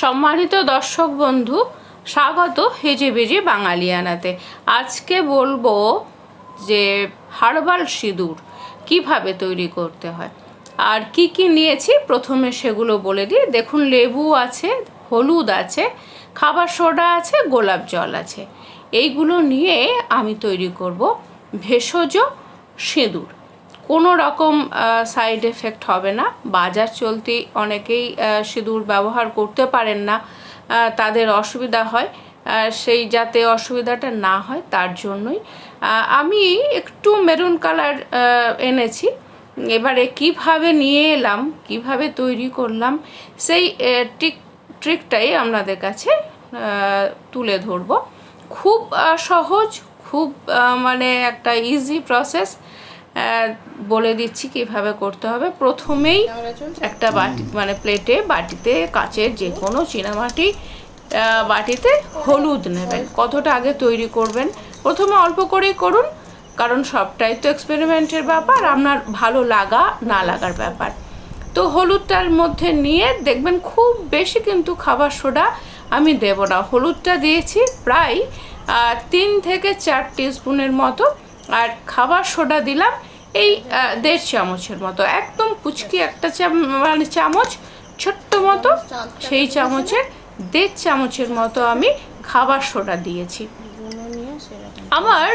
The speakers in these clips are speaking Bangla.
সম্মানিত দর্শক বন্ধু, স্বাগত হেজে বেজে বাঙালিয়ানাতে। আজকে বলব যে হার্বাল সিঁদুর কীভাবে তৈরি করতে হয়, আর কি কি নিয়েছি প্রথমে সেগুলো বলে দিই। দেখুন, লেবু আছে, হলুদ আছে, খাবার সোডা আছে, গোলাপ জল আছে। এইগুলো নিয়ে আমি তৈরি করব ভেষজ সিঁদুর। কোনো রকম সাইড এফেক্ট হবে না। বাজার চলতি অনেকেই সিঁদুর ব্যবহার করতে পারেন না তাদের অসুবিধা হয়। সেই যাতে অসুবিধাটা না হয়, তার জন্যই। আমি একটু মেরুন কালার এনেছি। এবারে কীভাবে নিয়ে এলাম, কীভাবে তৈরি করলাম, সেই ট্রিক ট্রিকটাই আপনাদের কাছে তুলে ধরবো। খুব সহজ, খুব মানে একটা ইজি প্রসেস বলে দিচ্ছি কীভাবে করতে হবে। প্রথমেই একটা বাটি মানে প্লেটে বাটিতে কাচের যে কোনো চীনামাটি বাটিতে হলুদ নেবেন। কতটা আগে তৈরি করবেন? প্রথমে অল্প করেই করুন, কারণ সবটাই তো এক্সপেরিমেন্টের ব্যাপার, আপনার ভালো লাগা, না লাগার ব্যাপার। তো হলুদটার মধ্যে নিয়ে দেখবেন খুব বেশি কিন্তু খাবার সোডা আমি দেব না। হলুদটা দিয়েছি প্রায় তিন থেকে চার স্পুনের মতো, আর খাবার সোডা দিলাম এই দেড় চামচের মতো, একদম কুচকি একটা মানে চামচ, ছোট্ট মতো, সেই চামচের দেড় চামচের মতো আমি খাবার সোডা দিয়েছি। আমার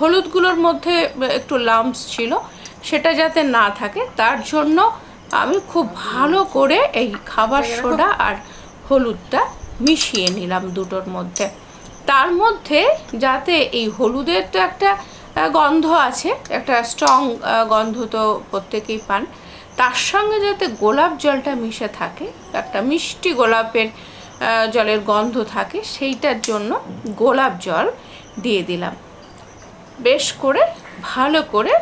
হলুদগুলোর মধ্যে একটু লাম্পস ছিল, সেটা যাতে না থাকে, তার জন্য আমি খুব ভালো করে এই খাবার সোডা আর হলুদটা মিশিয়ে নিলাম দুটোর মধ্যে। তার মধ্যে যাতে এই হলুদের তো একটা গন্ধ আছে, একটা স্ট্রং গন্ধ তো প্রত্যেকেই পান। তার সঙ্গে যাতে গোলাপ জলটা মিশে থাকে, একটা মিষ্টি গোলাপের জলের গন্ধ থাকে, সেইটার জন্য গোলাপ জল দিয়ে দিলাম। বেশ করে, ভালো করে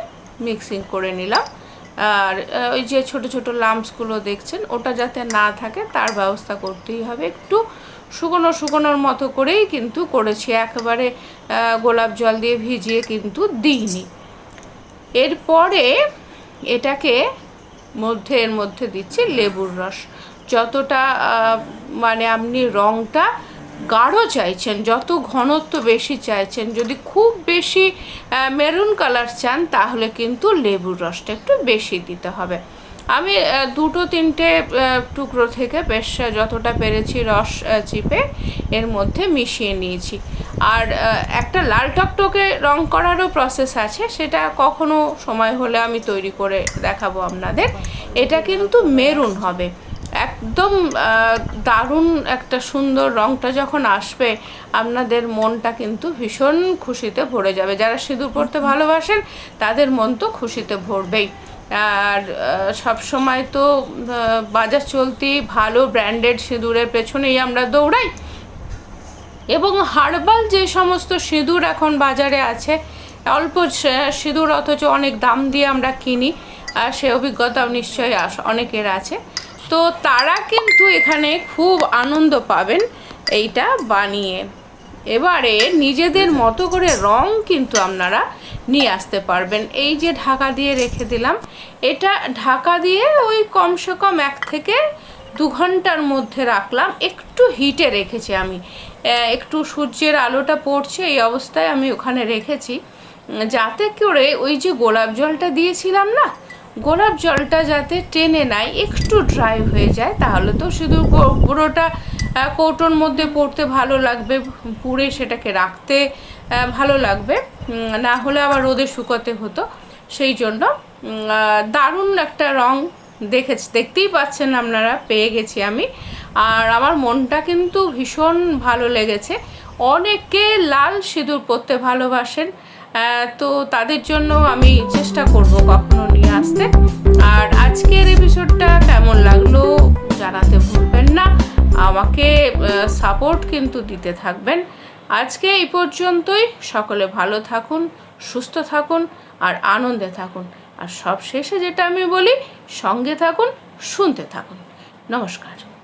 মিক্সিং করে নিলাম। আর ওই যে ছোট ছোট লাম্পসগুলো দেখছেন, ওটা যাতে না থাকে, তার ব্যবস্থা করতেই হবে। একটু শুকনো শুকনোর মতো করেই কিন্তু করেছি। একেবারে গোলাপ জল দিয়ে ভিজিয়ে কিন্তু দিইনি। এরপরে এটাকে মধ্যে, এর মধ্যে দিচ্ছি লেবুর রস। যতটা মানে আপনি রঙটা গাঢ় চাইছেন, যত ঘনত্ব বেশি চাইছেন, যদি খুব বেশি মেরুন কালার চান, তাহলে কিন্তু লেবুর রসটা একটু বেশি দিতে হবে। আমি দুটো তিনটে টুকরো থেকে বেশ যতটা পেরেছি রস চিপে এর মধ্যে মিশিয়ে নিয়েছি। আর একটা লাল টকটকে রং করারও প্রসেস আছে, সেটা কখনো সময় হলে আমি তৈরি করে দেখাবো আপনাদের। এটা কিন্তু মেরুন হবে। একদম দারুণ একটা সুন্দর রংটা যখন আসবে, আপনাদের মনটা কিন্তু ভীষণ খুশিতে ভরে যাবে। যারা সিঁদুর পরতে ভালোবাসেন, তাদের মন তো খুশিতে ভরবেই। আর সব সময় তো বাজার চলতি ভালো ব্র্যান্ডেড সিঁদুরের পেছনেই আমরা দৌড়াই। এবং হার্বাল যে সমস্ত সিঁদুর এখন বাজারে আছে, অল্প সিঁদুর অথচ অনেক দাম দিয়ে আমরা কিনি, আর সে অভিজ্ঞতাও নিশ্চয়ই অনেকের আছে। তো তারা কিন্তু এখানে খুব আনন্দ পাবেন এইটা বানিয়ে। এবারে নিজেদের মতো করে রং কিন্তু আপনারা নিয়ে আসতে পারবেন। এই যে ঢাকা দিয়ে রেখে দিলাম, এটা ঢাকা দিয়ে ওই কমসে কম এক থেকে দু ঘণ্টার মধ্যে রাখলাম। একটু হিটে রেখেছি আমি। একটু সূর্যের আলোটা পড়ছে, এই অবস্থায় আমি ওখানে রেখেছি। যাতে করে ওই যে গোলাপ জলটা দিয়েছিলাম না গোলাপ জলটা যাতে টেনে নেয়, একটু ড্রাই হয়ে যায়, তাহলে তো শুধু পুরোটা কৌটোর মধ্যে পড়তে ভালো লাগবে, পুড়ে সেটাকে রাখতে ভালো লাগবে। না হলে আবার রোদে শুকোতে হতো। সেই জন্য দারুণ একটা রং দেখেছি, দেখতেই পাচ্ছেন আপনারা, পেয়ে গেছি আমি। আর আমার মনটা কিন্তু ভীষণ ভালো লেগেছে। অনেকে লাল সিঁদুর পরতে ভালোবাসেন তো তাদের জন্য আমি চেষ্টা করব কখনো নিয়ে আসতে। আর আজকের এপিসোডটা কেমন লাগল জানাতে ভুলবেন না। আমাকে সাপোর্ট কিন্তু দিতে থাকবেন। আজকে এই পর্যন্তই। সকলে ভালো থাকুন, সুস্থ থাকুন, আর আনন্দে থাকুন। আর সব শেষে যেটা আমি বলি, সঙ্গে থাকুন, শুনতে থাকুন। নমস্কার।